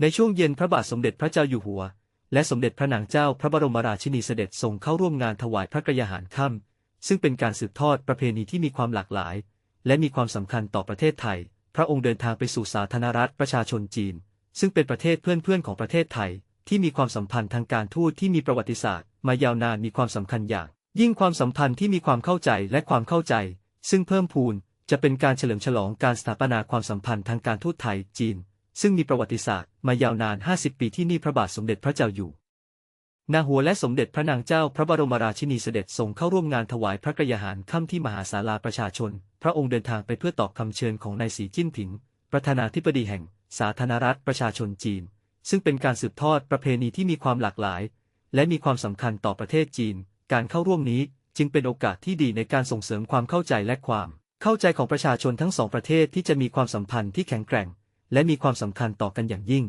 ในช่วงเย็นพระบาทสมเด็จพระเจ้าอยู่หัว และสมเด็จพระนางเจ้าพระบรมราชินีเสด็จทรงเข้าร่วมงานถวายพระกยาหารค่ำซึ่งเป็นการสืบทอดประเพณีที่มีความหลากหลาย และมีความสำคัญต่อประเทศไทย พระองค์เดินทางไปสู่สาธารณรัฐประชาชนจีน ซึ่งเป็นประเทศเพื่อนๆของประเทศไทย ที่มีความสัมพันธ์ทางการทูตที่มีประวัติศาสตร์ มายาวนานมีความสำคัญอย่าง ยิ่งความสัมพันธ์ที่มีความเข้าใจและความเข้าใจ ซึ่งเพิ่มพูนจะเป็นการเฉลิมฉลองการสถาปนาความสัมพันธ์ทางการทูตไทยจีน ซึ่งมีประวัติศาสตร์มายาวนาน 50 ปีที่นี่พระบาทสมเด็จพระเจ้าอยู่ นาหัวและสมเด็จพระนางเจ้าพระบรมราชินีเสด็จทรงเข้าร่วมงานถวายพระกรยาหารค่ำที่มหาศาลาประชาชน พระองค์เดินทางไปเพื่อตอบคำเชิญของนายสีจิ้นผิง ประธานาธิบดีแห่ง สาธารณรัฐประชาชนจีน ซึ่งเป็นการสืบทอดประเพณีที่มีความหลากหลาย และมีความสำคัญต่อประเทศจีน การเข้าร่วมนี้จึงเป็นโอกาสที่ดีในการส่งเสริมความเข้าใจและความ เข้าใจของประชาชนทั้งสองประเทศที่จะมีความสัมพันธ์ที่แข็งแกร่ง และมีความสำคัญต่อกันอย่างยิ่ง